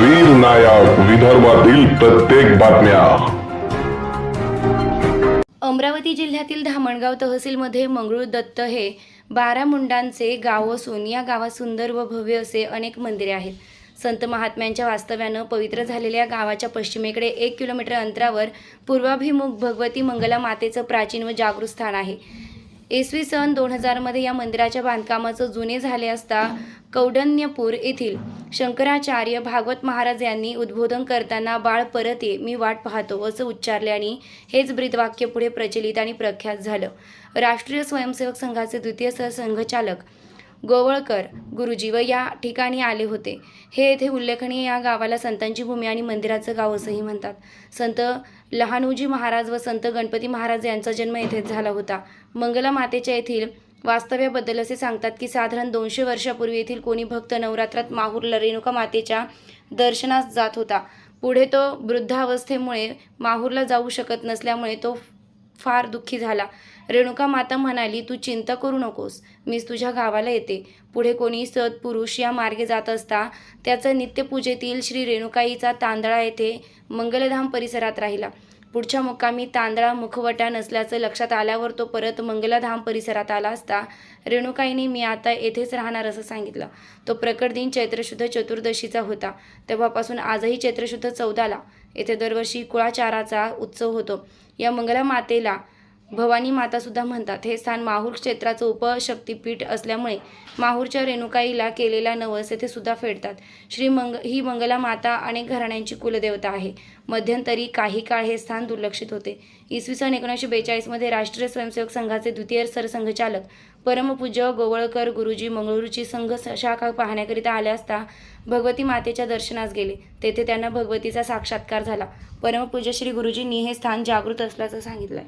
वीर नायक विदर्भातील प्रत्येक बातम्या. अमरावती जिल्ह्यातील धामणगाव तहसीलमध्ये मंगळूर दत्त हे बारा मुंडांचे गाव असून या गावात सुंदर व भव्य असे अनेक मंदिरे आहेत. संत महात्म्यांच्या वास्तव्यानं पवित्र झालेल्या गावाच्या पश्चिमेकडे एक किलोमीटर अंतरावर पूर्वाभिमुख भगवती मंगला मातेचं प्राचीन व जागृत स्थान आहे. इसवी सन दोन हजारमध्ये या मंदिराच्या बांधकामाचं जुने झाले असता कौडन्यपूर येथील शंकराचार्य भागवत महाराज यांनी उद्बोधन करताना बाळ परत ये मी वाट पाहतो असं उच्चारले आणि हेच ब्रीदवाक्य पुढे प्रचलित आणि प्रख्यात झालं. राष्ट्रीय स्वयंसेवक संघाचे द्वितीय सहसंघचालक गोवळकर गुरुजी व या ठिकाणी आले होते. हे येथे उल्लेखनीय या गावाला संतांची भूमी आणि मंदिराचं गाव असंही म्हणतात. संत लहानूजी महाराज व संत गणपती महाराज यांचा जन्म येथेच झाला होता. मंगला मातेच्या येथील वास्तव्याबद्दल असे सांगतात की साधारण दोनशे वर्षापूर्वी येथील कोणी भक्त नवरात्रात माहूरला रेणुका मातेच्या दर्शनास जात होता. पुढे तो वृद्धावस्थेमुळे माहूरला जाऊ शकत नसल्यामुळे तो फार दुःखी झाला. रेणुका माता म्हणाली तू चिंता करू नकोस. मीच तुझ्या गावाला येते. पुढे कोणी सत्पुरुष या मार्गे जात असता त्याचा नित्यपूजेतील श्री रेणुकाईचा तांदळा येथे मंगलधाम परिसरात राहिला. पुढच्या मुक्कामी तांदळा मुखवटा नसल्याचं लक्षात आल्यावर तो परत मंगलाधाम परिसरात आला असता. रेणुकाईने मी आता येथेच राहणार असं सांगितलं. तो प्रकट दिन चैत्रशुद्ध चतुर्दशीचा होता. तेव्हापासून आजही चैत्रशुद्ध चौदाला. येथे दरवर्षी कुळाचाराचा उत्सव होतो. या मंगला मातेला भवानी माता सुद्धा म्हणतात हे स्थान माहूर क्षेत्राचं उपशक्तीपीठ असल्यामुळे माहूरच्या रेणुकाईला केलेला नवस येथे सुद्धा फेडतात. श्री मंग ही मंगला माता अनेक घराण्यांची कुलदेवता आहे. मध्यंतरी काही काळ हे स्थान दुर्लक्षित होते. इसवी सन एकोणीसशे बेचाळीसमध्ये राष्ट्रीय स्वयंसेवक संघाचे द्वितीय सरसंघचालक परमपूज्य गोवळकर गुरुजी मंगळूरची संघ शाखा पाहण्याकरिता आल्या असता भगवती मातेच्या दर्शनास गेले. तेथे त्यांना भगवतीचा साक्षात्कार झाला. परमपूज्य श्री गुरुजींनी हे स्थान जागृत असल्याचं सांगितलं